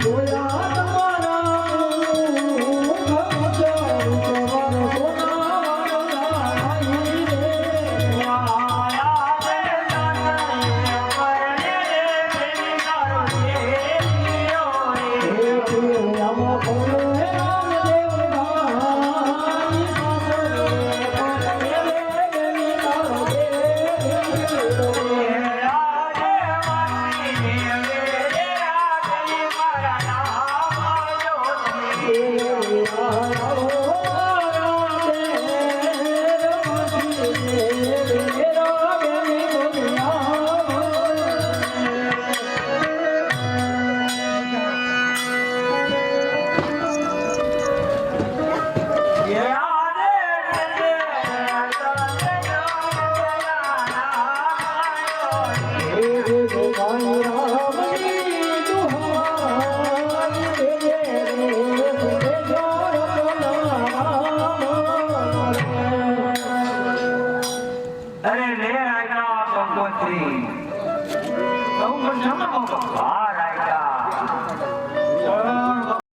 અરે લે આજ્ઞા કંકોત્રી. તો પણ જમો.